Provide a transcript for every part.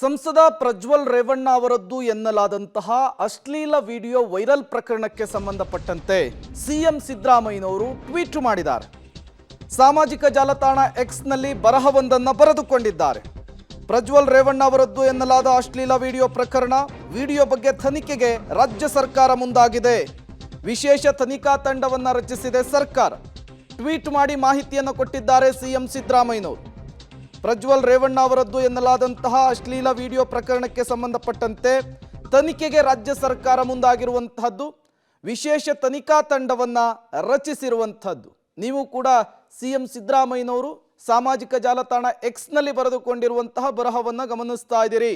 ಸಂಸದ ಪ್ರಜ್ವಲ್ ರೇವಣ್ಣ ಅವರದ್ದು ಎನ್ನಲಾದಂತಹ ಅಶ್ಲೀಲ ವಿಡಿಯೋ ವೈರಲ್ ಪ್ರಕರಣಕ್ಕೆ ಸಂಬಂಧಪಟ್ಟಂತೆ ಸಿಎಂ ಸಿದ್ದರಾಮಯ್ಯನವರು ಟ್ವೀಟ್ ಮಾಡಿದ್ದಾರೆ. ಸಾಮಾಜಿಕ ಜಾಲತಾಣ ಎಕ್ಸ್ನಲ್ಲಿ ಬರಹವೊಂದನ್ನು ಬರೆದುಕೊಂಡಿದ್ದಾರೆ. ಪ್ರಜ್ವಲ್ ರೇವಣ್ಣ ಅವರದ್ದು ಎನ್ನಲಾದ ಅಶ್ಲೀಲ ವಿಡಿಯೋ ಪ್ರಕರಣ ವಿಡಿಯೋ ಬಗ್ಗೆ ತನಿಖೆಗೆ ರಾಜ್ಯ ಸರ್ಕಾರ ಮುಂದಾಗಿದೆ. ವಿಶೇಷ ತನಿಖಾ ತಂಡವನ್ನು ರಚಿಸಿದೆ ಸರ್ಕಾರ. ಟ್ವೀಟ್ ಮಾಡಿ ಮಾಹಿತಿಯನ್ನು ಕೊಟ್ಟಿದ್ದಾರೆ ಸಿಎಂ ಸಿದ್ದರಾಮಯ್ಯನವರು. ಪ್ರಜ್ವಲ್ ರೇವಣ್ಣ ಅವರದ್ದು ಎನ್ನಲಾದಂತಹ ಅಶ್ಲೀಲ ವಿಡಿಯೋ ಪ್ರಕರಣಕ್ಕೆ ಸಂಬಂಧಪಟ್ಟಂತೆ ತನಿಖೆಗೆ ರಾಜ್ಯ ಸರ್ಕಾರ ಮುಂದಾಗಿರುವಂತಹದ್ದು, ವಿಶೇಷ ತನಿಖಾ ತಂಡವನ್ನ ರಚಿಸಿರುವಂಥದ್ದು ನೀವು ಕೂಡ ಸಿ ಎಂ ಸಿದ್ದರಾಮಯ್ಯನವರು ಸಾಮಾಜಿಕ ಜಾಲತಾಣ ಎಕ್ಸ್ನಲ್ಲಿ ಬರೆದುಕೊಂಡಿರುವಂತಹ ಬರಹವನ್ನು ಗಮನಿಸ್ತಾ ಇದ್ದೀರಿ.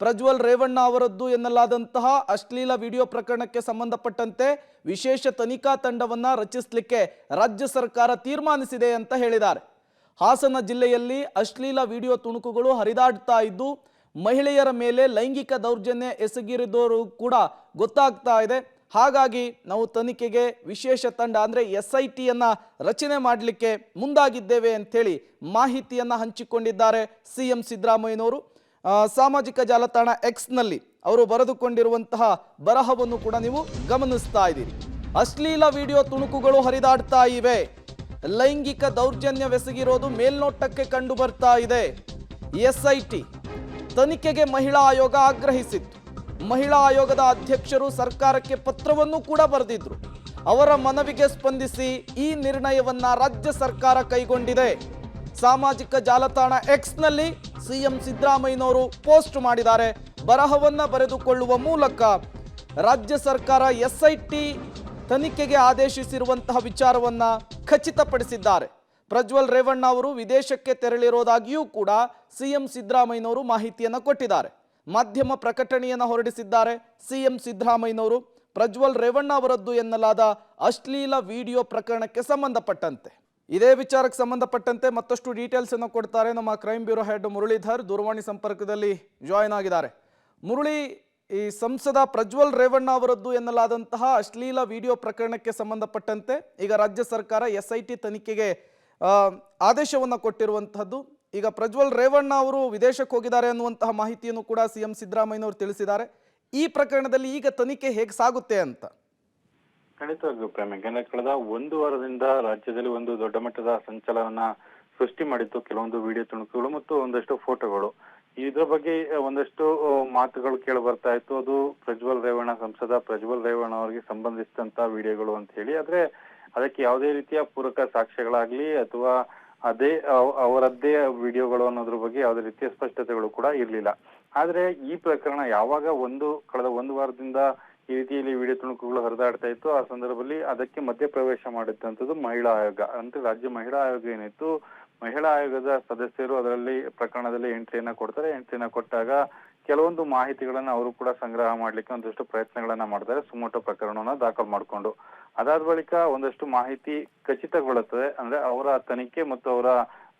ಪ್ರಜ್ವಲ್ ರೇವಣ್ಣ ಅವರದ್ದು ಎನ್ನಲಾದಂತಹ ಅಶ್ಲೀಲ ವಿಡಿಯೋ ಪ್ರಕರಣಕ್ಕೆ ಸಂಬಂಧಪಟ್ಟಂತೆ ವಿಶೇಷ ತನಿಖಾ ತಂಡವನ್ನ ರಚಿಸಲಿಕ್ಕೆ ರಾಜ್ಯ ಸರ್ಕಾರ ತೀರ್ಮಾನಿಸಿದೆ ಅಂತ ಹೇಳಿದ್ದಾರೆ. ಹಾಸನ ಜಿಲ್ಲೆಯಲ್ಲಿ ಅಶ್ಲೀಲ ವಿಡಿಯೋ ತುಣುಕುಗಳು ಹರಿದಾಡ್ತಾ ಇದ್ದು, ಮಹಿಳೆಯರ ಮೇಲೆ ಲೈಂಗಿಕ ದೌರ್ಜನ್ಯ ಎಸಗಿರಿದವರು ಕೂಡ ಗೊತ್ತಾಗ್ತಾ ಇದೆ. ಹಾಗಾಗಿ ನಾವು ತನಿಖೆಗೆ ವಿಶೇಷ ತಂಡ, ಅಂದರೆ ಎಸ್ ಐ ಟಿಯನ್ನು ರಚನೆ ಮಾಡಲಿಕ್ಕೆ ಮುಂದಾಗಿದ್ದೇವೆ ಅಂಥೇಳಿ ಮಾಹಿತಿಯನ್ನು ಹಂಚಿಕೊಂಡಿದ್ದಾರೆ ಸಿ ಎಂ ಸಿದ್ದರಾಮಯ್ಯನವರು ಸಾಮಾಜಿಕ ಜಾಲತಾಣ ಎಕ್ಸ್ನಲ್ಲಿ ಅವರು ಬರೆದುಕೊಂಡಿರುವಂತಹ ಬರಹವನ್ನು ಕೂಡ ನೀವು ಗಮನಿಸ್ತಾ ಇದ್ದೀರಿ. ಅಶ್ಲೀಲ ವಿಡಿಯೋ ತುಣುಕುಗಳು ಹರಿದಾಡ್ತಾ ಇವೆ. ಲೈಂಗಿಕ ದೌರ್ಜನ್ಯವೆಸಗಿರೋದು ಮೇಲ್ನೋಟಕ್ಕೆ ಕಂಡು ಬರ್ತಾ ಇದೆ. ಎಸ್ಐಟಿ ತನಿಖೆಗೆ ಮಹಿಳಾ ಆಯೋಗ ಆಗ್ರಹಿಸಿತ್ತು. ಮಹಿಳಾ ಆಯೋಗದ ಅಧ್ಯಕ್ಷರು ಸರ್ಕಾರಕ್ಕೆ ಪತ್ರವನ್ನು ಕೂಡ ಬರೆದಿದ್ರು. ಅವರ ಮನವಿಗೆ ಸ್ಪಂದಿಸಿ ಈ ನಿರ್ಣಯವನ್ನ ರಾಜ್ಯ ಸರ್ಕಾರ ಕೈಗೊಂಡಿದೆ. ಸಾಮಾಜಿಕ ಜಾಲತಾಣ ಎಕ್ಸ್ನಲ್ಲಿ ಸಿಎಂ ಸಿದ್ದರಾಮಯ್ಯನವರು ಪೋಸ್ಟ್ ಮಾಡಿದ್ದಾರೆ. ಬರಹವನ್ನ ಬರೆದುಕೊಳ್ಳುವ ಮೂಲಕ ರಾಜ್ಯ ಸರ್ಕಾರ ಎಸ್ಐಟಿ ತನಿಖೆಗೆ ಆದೇಶಿಸಿರುವಂತಹ ವಿಚಾರವನ್ನ ಖಚಿತಪಡಿಸಿದ್ದಾರೆ. ಪ್ರಜ್ವಲ್ ರೇವಣ್ಣ ಅವರು ವಿದೇಶಕ್ಕೆ ತೆರಳಿರೋದಾಗಿಯೂ ಕೂಡ ಸಿಎಂ ಸಿದ್ದರಾಮಯ್ಯನವರು ಮಾಹಿತಿಯನ್ನು ಕೊಟ್ಟಿದ್ದಾರೆ. ಮಾಧ್ಯಮ ಪ್ರಕಟಣೆಯನ್ನು ಹೊರಡಿಸಿದ್ದಾರೆ ಸಿಎಂ ಸಿದ್ದರಾಮಯ್ಯನವರು. ಪ್ರಜ್ವಲ್ ರೇವಣ್ಣ ಅವರದ್ದು ಎನ್ನಲಾದ ಅಶ್ಲೀಲ ವಿಡಿಯೋ ಪ್ರಕರಣಕ್ಕೆ ಸಂಬಂಧಪಟ್ಟಂತೆ. ಇದೇ ವಿಚಾರಕ್ಕೆ ಸಂಬಂಧಪಟ್ಟಂತೆ ಮತ್ತಷ್ಟು ಡೀಟೇಲ್ಸ್ ಅನ್ನು ಕೊಡ್ತಾರೆ ನಮ್ಮ ಕ್ರೈಮ್ ಬ್ಯೂರೋ ಹೆಡ್ ಮುರಳೀಧರ್. ದೂರವಾಣಿ ಸಂಪರ್ಕದಲ್ಲಿ ಜಾಯ್ನ್ ಆಗಿದ್ದಾರೆ. ಮುರಳಿ ಈ ಸಂಸದ ಪ್ರಜ್ವಲ್ ರೇವಣ್ಣ ಅವರದ್ದು ಎನ್ನಲಾದಂತಹ ಅಶ್ಲೀಲ ವಿಡಿಯೋ ಪ್ರಕರಣಕ್ಕೆ ಸಂಬಂಧಪಟ್ಟಂತೆ ಈಗ ರಾಜ್ಯ ಸರ್ಕಾರ ಎಸ್ ಐ ಟಿ ತನಿಖೆಗೆ ಆದೇಶವನ್ನು ಕೊಟ್ಟಿರುವಂತಹದ್ದು. ಈಗ ಪ್ರಜ್ವಲ್ ರೇವಣ್ಣ ಅವರು ವಿದೇಶಕ್ಕೆ ಹೋಗಿದ್ದಾರೆ ಅನ್ನುವಂತಹ ಮಾಹಿತಿಯನ್ನು ಕೂಡ ಸಿಎಂ ಸಿದ್ದರಾಮಯ್ಯನವರು ತಿಳಿಸಿದ್ದಾರೆ. ಈ ಪ್ರಕರಣದಲ್ಲಿ ಈಗ ತನಿಖೆ ಹೇಗೆ ಸಾಗುತ್ತೆ ಅಂತ? ಖಂಡಿತವಾಗಿಯೂ ಪ್ರೇಮ ಯಾಕಂದ್ರೆ ಕಳೆದ ಒಂದು ವಾರದಿಂದ ರಾಜ್ಯದಲ್ಲಿ ಒಂದು ದೊಡ್ಡ ಮಟ್ಟದ ಸಂಚಲನ ಸೃಷ್ಟಿ ಮಾಡಿತ್ತು. ಕೆಲವೊಂದು ವಿಡಿಯೋ ತುಣುಕುಗಳು ಮತ್ತು ಒಂದಷ್ಟು ಫೋಟೋಗಳು. ಇದ್ರ ಬಗ್ಗೆ ಒಂದಷ್ಟು ಮಾತುಗಳು ಕೇಳಿ ಬರ್ತಾ ಇತ್ತು. ಅದು ಪ್ರಜ್ವಲ್ ರೇವಣ್ಣ, ಸಂಸದ ಪ್ರಜ್ವಲ್ ರೇವಣ್ಣ ಅವರಿಗೆ ಸಂಬಂಧಿಸಿದಂತ ವಿಡಿಯೋಗಳು ಅಂತ ಹೇಳಿ. ಆದ್ರೆ ಅದಕ್ಕೆ ಯಾವುದೇ ರೀತಿಯ ಪೂರಕ ಸಾಕ್ಷ್ಯಗಳಾಗ್ಲಿ ಅಥವಾ ಅದೇ ಅವರದ್ದೇ ವಿಡಿಯೋಗಳು ಅನ್ನೋದ್ರ ಬಗ್ಗೆ ಯಾವುದೇ ರೀತಿಯ ಸ್ಪಷ್ಟತೆಗಳು ಕೂಡ ಇರಲಿಲ್ಲ. ಆದ್ರೆ ಈ ಪ್ರಕರಣ ಯಾವಾಗ ಒಂದು, ಕಳೆದ ಒಂದು ವಾರದಿಂದ ಈ ರೀತಿಯಲ್ಲಿ ವಿಡಿಯೋ ತುಣುಕುಗಳು ಹರಿದಾಡ್ತಾ ಇತ್ತು, ಆ ಸಂದರ್ಭದಲ್ಲಿ ಅದಕ್ಕೆ ಮಧ್ಯಪ್ರವೇಶ ಮಾಡಿದ್ದಂಥದ್ದು ಮಹಿಳಾ ಆಯೋಗ. ಅಂದ್ರೆ ರಾಜ್ಯ ಮಹಿಳಾ ಆಯೋಗ ಏನಿತ್ತು ಮಹಿಳಾ ಆಯೋಗದ ಸದಸ್ಯರು ಅದರಲ್ಲಿ ಪ್ರಕರಣದಲ್ಲಿ ಎಂಟ್ರಿಯನ್ನ ಕೊಡ್ತಾರೆ. ಎಂಟ್ರಿಯನ್ನ ಕೊಟ್ಟಾಗ ಕೆಲವೊಂದು ಮಾಹಿತಿಗಳನ್ನ ಅವರು ಕೂಡ ಸಂಗ್ರಹ ಮಾಡ್ಲಿಕ್ಕೆ ಒಂದಷ್ಟು ಪ್ರಯತ್ನಗಳನ್ನ ಮಾಡ್ತಾರೆ. ಸುಮೋಟೋ ಪ್ರಕರಣವನ್ನ ದಾಖಲು ಮಾಡಿಕೊಂಡು. ಅದಾದ ಬಳಿಕ ಒಂದಷ್ಟು ಮಾಹಿತಿ ಖಚಿತಗೊಳ್ಳುತ್ತದೆ. ಅಂದ್ರೆ ಅವರ ತನಿಖೆ ಮತ್ತು ಅವರ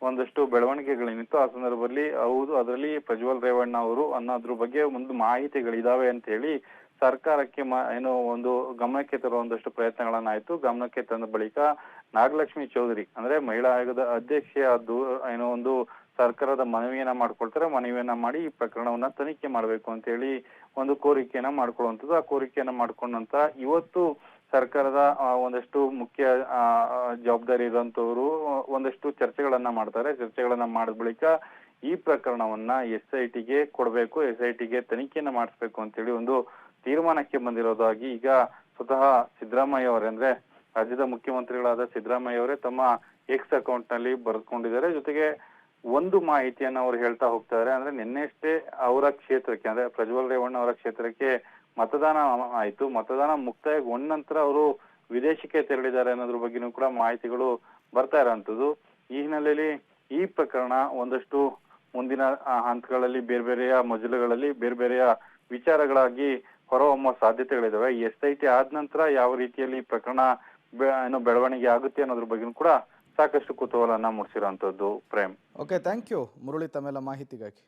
ಒಂದಷ್ಟು ಬೆಳವಣಿಗೆಗಳೇನಿತ್ತು ಆ ಸಂದರ್ಭದಲ್ಲಿ ಹೌದು, ಅದರಲ್ಲಿ ಪ್ರಜ್ವಲ್ ರೇವಣ್ಣ ಅವರು ಅನ್ನೋದ್ರ ಬಗ್ಗೆ ಒಂದು ಮಾಹಿತಿಗಳಿದಾವೆ ಅಂತ ಹೇಳಿ ಸರ್ಕಾರಕ್ಕೆ ಏನು ಒಂದು ಗಮನಕ್ಕೆ ತರುವ ಒಂದಷ್ಟು ಪ್ರಯತ್ನಗಳನ್ನಾಯ್ತು. ಗಮನಕ್ಕೆ ತಂದ ಬಳಿಕ ನಾಗಲಕ್ಷ್ಮಿ ಚೌಧರಿ, ಅಂದ್ರೆ ಮಹಿಳಾ ಆಯೋಗದ ಅಧ್ಯಕ್ಷೆಯ ಏನೋ ಒಂದು ಸರ್ಕಾರದ ಮನವಿಯನ್ನ ಮಾಡ್ಕೊಳ್ತಾರೆ. ಮನವಿಯನ್ನ ಮಾಡಿ ಈ ಪ್ರಕರಣವನ್ನ ತನಿಖೆ ಮಾಡಬೇಕು ಅಂತ ಹೇಳಿ ಒಂದು ಕೋರಿಕೆಯನ್ನ ಮಾಡ್ಕೊಳ್ಳುವಂಥದ್ದು. ಆ ಕೋರಿಕೆಯನ್ನ ಮಾಡ್ಕೊಂಡಂತ ಇವತ್ತು ಸರ್ಕಾರದ ಒಂದಷ್ಟು ಮುಖ್ಯ ಜವಾಬ್ದಾರಿ ಇರುವಂತವರು ಒಂದಷ್ಟು ಚರ್ಚೆಗಳನ್ನ ಮಾಡ್ತಾರೆ. ಚರ್ಚೆಗಳನ್ನ ಮಾಡಿದ ಬಳಿಕ ಈ ಪ್ರಕರಣವನ್ನ ಎಸ್ ಐ ಟಿಗೆ ಕೊಡಬೇಕು, ಎಸ್ ಐ ಟಿಗೆ ತನಿಖೆಯನ್ನ ಮಾಡಿಸ್ಬೇಕು ಅಂತೇಳಿ ಒಂದು ತೀರ್ಮಾನಕ್ಕೆ ಬಂದಿರೋದಾಗಿ ಈಗ ಸ್ವತಃ ಸಿದ್ದರಾಮಯ್ಯ ಅವರೇ ರಾಜ್ಯದ ಮುಖ್ಯಮಂತ್ರಿಗಳಾದ ಸಿದ್ದರಾಮಯ್ಯ ಅವರೇ ತಮ್ಮ ಎಕ್ಸ್ ಅಕೌಂಟ್ನಲ್ಲಿ ಬರೆದುಕೊಂಡಿದ್ದಾರೆ ಜೊತೆಗೆ ಒಂದು ಮಾಹಿತಿಯನ್ನು ಅವರು ಹೇಳ್ತಾ ಹೋಗ್ತಾರೆ. ಅಂದ್ರೆ ನಿನ್ನೆಷ್ಟೇ ಅವರ ಕ್ಷೇತ್ರಕ್ಕೆ, ಅಂದ್ರೆ ಪ್ರಜ್ವಲ್ ರೇವಣ್ಣ ಅವರ ಕ್ಷೇತ್ರಕ್ಕೆ ಮತದಾನ ಆಯ್ತು. ಮತದಾನ ಮುಕ್ತಾಯಗೊಂಡ ನಂತರ ಅವರು ವಿದೇಶಕ್ಕೆ ತೆರಳಿದ್ದಾರೆ ಅನ್ನೋದ್ರ ಬಗ್ಗೆನೂ ಕೂಡ ಮಾಹಿತಿಗಳು ಬರ್ತಾ ಇರೋಂಥದ್ದು. ಈ ಹಿನ್ನೆಲೆಯಲ್ಲಿ ಈ ಪ್ರಕರಣ ಒಂದಷ್ಟು ಮುಂದಿನ ಹಂತಗಳಲ್ಲಿ ಬೇರೆ ಬೇರೆಯ ಮಜಲುಗಳಲ್ಲಿ ಬೇರೆ ಬೇರೆಯ ವಿಚಾರಗಳಾಗಿ ಹೊರಹೊಮ್ಮೋ ಸಾಧ್ಯತೆಗಳಿದಾವೆ. ಎಸ್ ಐ ಟಿ ಆದ ನಂತರ ಯಾವ ರೀತಿಯಲ್ಲಿ ಪ್ರಕರಣ ಏನು ಬೆಳವಣಿಗೆ ಆಗುತ್ತೆ ಅನ್ನೋದ್ರ ಬಗ್ಗೆ ಕೂಡ ಸಾಕಷ್ಟು ಕುತೂಹಲನ ಮೂಡಿಸಿರುವಂತದ್ದು Prem. Okay thank you Murali ತಮ್ಮೆಲ್ಲ ಮಾಹಿತಿಗಾಗಿ.